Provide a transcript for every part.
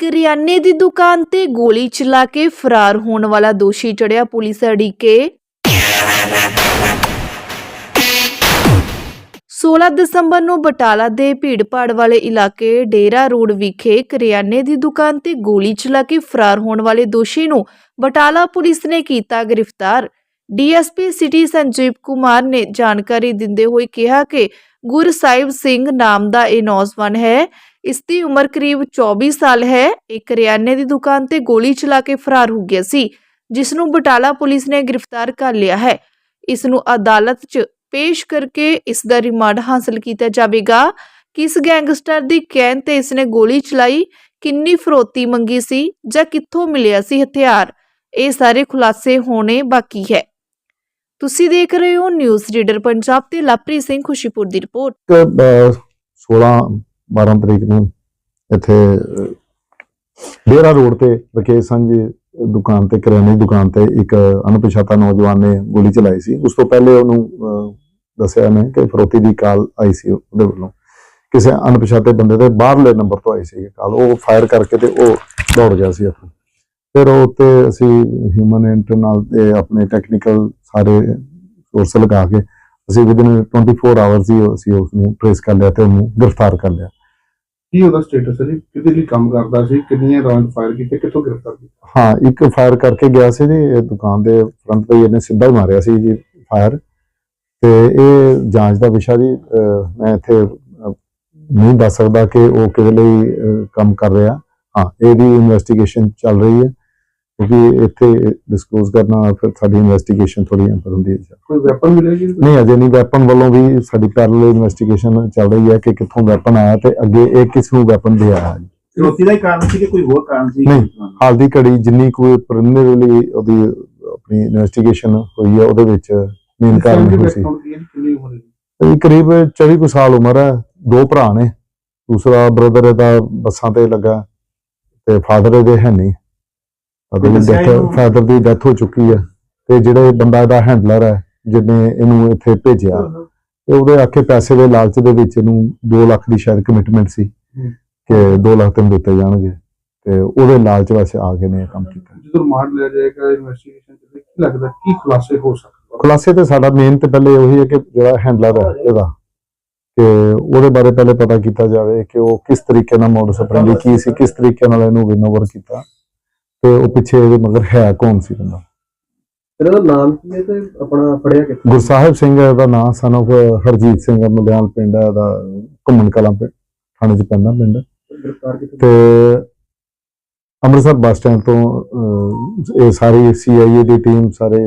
ਕਰਿਆਨੇ ਦੀ ਦੁਕਾਨ ਤੇ ਗੋਲੀ ਚਲਾ ਕੇ ਫਰਾਰ ਹੋਣ ਵਾਲਾ ਦੋਸ਼ੀ ਚੜਿਆ ਪੁਲਿਸ ਅੜਿੱਕੇ। 16 ਦਸੰਬਰ ਨੂੰ ਬਟਾਲਾ ਦੇ ਭੀੜਪਾੜ ਵਾਲੇ ਇਲਾਕੇ ਡੇਰਾ ਰੋਡ ਵਿਖੇ ਕਰਿਆਨੇ ਦੀ ਦੁਕਾਨ ਤੇ ਗੋਲੀ ਚਲਾ ਕੇ ਫਰਾਰ ਹੋਣ ਵਾਲੇ ਦੋਸ਼ੀ ਨੂੰ ਬਟਾਲਾ ਪੁਲਿਸ ਨੇ ਕੀਤਾ ਗ੍ਰਿਫਤਾਰ। ਡੀਐਸਪੀ ਸਿਟੀ ਸੰਜੀਵ ਕੁਮਾਰ ਨੇ ਜਾਣਕਾਰੀ ਦਿੰਦੇ ਹੋਏ ਕਿਹਾ ਕਿ ਗੁਰਸਾਹਿਬ ਸਿੰਘ ਨਾਮ ਦਾ ਇਹ ਨੌਜਵਾਨ ਹੈ। ਇਸ ਦੀ ਉਮਰ ਕਰੀਬ 24 ਸਾਲ ਹੈ। ਇਹ ਕਰਿਆਨੇ ਦੀ ਦੁਕਾਨ ਤੇ ਗੋਲੀ ਚਲਾ ਕੇ ਫਰਾਰ ਹੋ ਗਿਆ ਸੀ, ਜਿਸ ਨੂੰ ਬਟਾਲਾ ਪੁਲਿਸ ਨੇ ਗ੍ਰਿਫਤਾਰ ਕਰ ਲਿਆ ਹੈ। ਇਸ ਨੂੰ ਅਦਾਲਤ 'ਚ ਪੇਸ਼ ਕਰਕੇ ਇਸ ਦਾ ਰਿਮਾਂਡ ਹਾਸਲ ਕੀਤਾ ਜਾਵੇਗਾ। ਕਿਸ ਗੈਂਗਸਟਰ ਦੀ ਕਹਿਣ ਤੇ ਇਸ ਨੇ ਗੋਲੀ ਚਲਾਈ, ਕਿੰਨੀ ਫਰੋਤੀ ਮੰਗੀ ਸੀ ਜਾਂ ਕਿੱਥੋਂ ਮਿਲਿਆ ਸੀ ਹਥਿਆਰ, ਇਹ ਸਾਰੇ ਖੁਲਾਸੇ ਹੋਣੇ ਬਾਕੀ ਹੈ। ਤੁਸੀਂ ਦੇਖ ਰਹੇ ਹੋ ਨਿਊਜ਼ ਰੀਡਰ ਪੰਜਾਬ ਤੇ ਲਵਪ੍ਰੀਤ ਸਿੰਘ ਖੁਸ਼ੀਪੁਰ ਦੀ ਰਿਪੋਰਟ। 16 12 ਤਰੀਕ ਨੂੰ ਇੱਥੇ ਡੇਰਾ ਰੋਡ ਤੇ ਰਕੇਸ਼ ਸੰਜੀ ਦੁਕਾਨ ਤੇ ਕਰਿਆਨੇ ਦੀ ਦੁਕਾਨ ਤੇ ਇੱਕ ਅਣਪਛਾਤਾ ਨੌਜਵਾਨ ਨੇ ਗੋਲੀ ਚਲਾਈ ਸੀ। ਉਸ ਤੋਂ ਪਹਿਲੇ ਉਹਨੂੰ ਦੱਸਿਆ ਨੇ ਕਿ ਫਰੋਤੀ ਦੀ ਕਾਲ ਆਈ ਸੀ ਉਹਦੇ ਵੱਲੋਂ। ਕਿਸੇ ਅਣਪਛਾਤੇ ਬੰਦੇ ਦੇ ਬਾਹਰਲੇ ਨੰਬਰ ਤੋਂ ਆਈ ਸੀ ਕਾਲ। ਉਹ ਫਾਇਰ ਕਰਕੇ ਤੇ ਉਹ ਦੌੜ ਗਿਆ ਸੀ ਉੱਥੋਂ ਫਿਰ ਉੱਤੇ ਅਸੀਂ ਹਿਊਮਨ ਇੰਟਰਨਲ ਤੇ ਆਪਣੇ ਟੈਕਨੀਕਲ ਸਾਰੇ ਸੋਰਸ ਲਗਾ ਕੇ ਅਸੀਂ ਵਿਦਿਨ 24 ਆਵਰਸ ਹੀ ਅਸੀਂ ਉਸ ਨੂੰ ਟ੍ਰੇਸ ਕਰ ਲਿਆ ਤੇ ਉਹਨੂੰ ਗ੍ਰਿਫਤਾਰ ਕਰ ਲਿਆ। ਕੀ ਉਹਦਾ ਸਟੇਟਸ ਹੈ ਜੀ? ਕਿਹਦੇ ਲਈ ਕੰਮ ਕਰਦਾ ਸੀ? ਕਿੰਨੀਆਂ ਰਾਉਂਡ ਫਾਇਰ ਕੀਤੇ? ਕਿੱਥੋਂ ਗ੍ਰਿਫਤਾਰ ਕੀਤਾ? ਹਾਂ ਇੱਕ ਫਾਇਰ ਕਰਕੇ ਗਿਆ ਸੀ ਜੀ ਇਹ ਦੁਕਾਨ ਦੇ ਫਰੰਟ ਤੇ ਇਹਨੇ ਸਿੱਧਾ ਹੀ ਮਾਰਿਆ ਸੀ ਜੀ ਫਾਇਰ ਤੇ ਇਹ ਜਾਂਚ ਦਾ ਵਿਸ਼ਾ ਜੀ ਮੈਂ ਇੱਥੇ ਨਹੀਂ ਦੱਸ ਸਕਦਾ ਕਿ ਉਹ ਕਿਹਦੇ ਲਈ ਕੰਮ ਕਰ ਰਿਹਾ। ਹਾਂ ਇਹਦੀ ਇਨਵੈਸਟੀਗੇਸ਼ਨ ਚੱਲ ਰਹੀ ਹੈ। ਕਿਉਂਕਿ ਇੱਥੇ ਡਿਸਕਲੋਜ਼ ਕਰਨਾ ਫਿਰ ਸਾਡੀ ਇਨਵੈਸਟੀਗੇਸ਼ਨ ਥੋੜੀ ਅੰਦਰ ਹੁੰਦੀ ਹੈ ਕੋਈ ਵੈਪਨ ਮਿਲਿਆ ਜੀ? ਨਹੀਂ ਅਜੇ ਨਹੀਂ ਵੈਪਨ ਵੱਲੋਂ ਵੀ ਸਾਡੀ ਪੈਰਲਲ ਇਨਵੈਸਟੀਗੇਸ਼ਨ ਚੱਲ ਰਹੀ ਹੈ ਕਿ ਕਿੱਥੋਂ ਵੈਪਨ ਆਇਆ ਤੇ ਅੱਗੇ ਇਹ ਕਿਸ ਨੂੰ ਵੈਪਨ ਦੇ ਆਇਆ ਜੀ। ਚੁਣੌਤੀ ਦਾ ਹੀ ਕਾਰਨ ਸੀ ਕਿ ਕੋਈ ਹੋਰ ਕਾਰਨ ਸੀ? ਨਹੀਂ। ਹਾਲ ਦੀ ਘੜੀ ਜਿੰਨੀ ਕੋਈ ਪ੍ਰੀਲਿਮਿਨਰੀ ਉਹਦੀ ਆਪਣੀ ਇਨਵੈਸਟੀਗੇਸ਼ਨ ਹੋਈ ਹੈ ਉਹਦੇ ਵਿੱਚ ਮੇਨ ਕਾਰਨ ਇਹ ਸੀ? ਇਹ ਕਰੀਬ 24 ਕੁ ਸਾਲ ਉਮਰ ਹੈ ਦੋ ਭਰਾ ਨੇ। ਦੂਸਰਾ ਬ੍ਰਦਰ ਇਹਦਾ ਬੱਸਾਂ ਤੇ ਲੱਗਾ ਤੇ ਫਾਦਰ ਇਹਦੇ ਹੈ ਨਹੀਂ। ਫਾਦਰ ਦੀ ਦੱਸਿਆ ਡੈਥ ਇਹਨੂੰ? ਫਾਦਰ ਦੀ ਡੈਥ ਹੋ ਚੁੱਕੀ ਹੈ ਤੇ ਜਿਹੜੇ ਬੰਦਾ ਇਹਦਾ ਹੈਂਡਲਰ ਹੈ ਜਿਹਨੇ ਇਹਨੂੰ ਇੱਥੇ ਭੇਜਿਆ ਤੇ ਉਹਦੇ ਆਖੇ ਪੈਸੇ ਦੇ ਲਾਲਚ ਦੇ ਵਿੱਚ ਇਹਨੂੰ 2 ਲੱਖ ਦੀ ਸ਼ਾਇਦ ਕਮਿਟਮੈਂਟ ਸੀ। ਕਿ 2 ਲੱਖ ਤੈਨੂੰ ਦਿੱਤੇ ਜਾਣਗੇ ਤੇ ਉਹਦੇ ਲਾਲਚ ਵਾਸਤੇ ਆ ਕੇ ਨੇ ਇਹ ਕੰਮ ਕੀਤਾ ਜਦੋਂ ਰਿਮਾਂਡ ਲਿਆ ਜਾਏਗਾ ਇਨਵੈਸਟੀਗੇਸ਼ਨ ਤੇ ਕੀ ਲੱਗਦਾ ਕੀ ਖੁਲਾਸੇ ਹੋ ਸਕਦੇ ਖੁਲਾਸੇ ਤੇ ਸਾਡਾ ਮੇਨ ਤੇ ਪਹਿਲੇ ਉਹੀ ਹੈ ਕਿ ਜਿਹੜਾ ਹੈਂਡਲਰ ਹੈ ਇਹਦਾ ਕਿ ਉਹਦੇ ਬਾਰੇ ਪਹਿਲੇ ਪਤਾ ਕੀਤਾ ਜਾਵੇ ਕਿ ਉਹ ਕਿਸ ਤਰੀਕੇ ਨਾਲ ਮੋਡਸ ਆਪਰੈਂਡੀ ਕੀ ਸੀ ਕਿਸ ਤਰੀਕੇ ਨਾਲ ਇਹਨੂੰ ਵਿਨ ਓਵਰ ਕੀਤਾ ਤੇ ਉਹ ਪਿੱਛੇ ਇਹਦੇ ਮਗਰ ਹੈ ਕੌਣ ਸੀ ਬੰਦਾ? ਇਹਦਾ ਨਾਮ ਕੀ ਹੈ ਤੇ ਆਪਣਾ ਪੜਿਆ ਕਿੱਥੇ? ਗੁਰਸਾਹਿਬ ਸਿੰਘ ਇਹਦਾ ਨਾਮ ਸਨ of ਹਰਜੀਤ ਸਿੰਘ ਮਲਿਆਲ ਪਿੰਡ ਹੈ ਇਹਦਾ ਘੁੰਮਣ ਕਲਾਂ ਪਿੰਡ ਥਾਣੇ ਚ ਪੈਂਦਾ ਪਿੰਡ। ਤੇ ਅੰਮ੍ਰਿਤਸਰ ਬੱਸ ਸਟੈਂਡ ਤੋਂ ਇਹ ਸਾਰੀ ਸੀਆਈਏ ਦੀ ਟੀਮ ਸਾਰੇ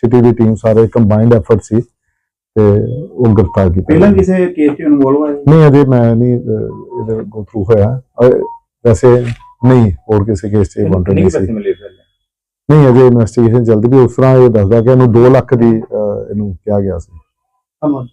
ਸਿਟੀ ਦੀ ਟੀਮ ਸਾਰੇ ਕੰਬਾਈਨਡ ਐਫਰਟ ਸੀ ਤੇ ਉਹ ਗ੍ਰਿਫਤਾਰ ਕੀਤਾ। ਪਹਿਲਾਂ। ਕਿਸੇ ਕੇਸ 'ਚ ਇਨਵੋਲਵ ਹੋਇਆ ਨਹੀਂ ਅਜੇ ਮੈਂ ਨਹੀਂ ਇਹਦੇ ਗੋ ਥਰੂ ਹੋਇਆ। ਵੈਸੇ ਨਹੀਂ ਹੋਰ ਕਿਸੇ ਕੇਸ 'ਚ ਵਾਂਟਡ ਨਹੀਂ ਸੀ। ਨਹੀਂ ਅਜੇ ਇਨਵੈਸਟੀਗੇਸ਼ਨ ਚੱਲਦੀ ਵੀ ਉਸ ਤਰ੍ਹਾਂ ਇਹ ਦੱਸਦਾ ਕਿ ਇਹਨੂੰ 2 ਲੱਖ ਦੀ ਅਹ, ਇਹਨੂੰ ਕਿਹਾ ਗਿਆ ਸੀ। ਅਮਨ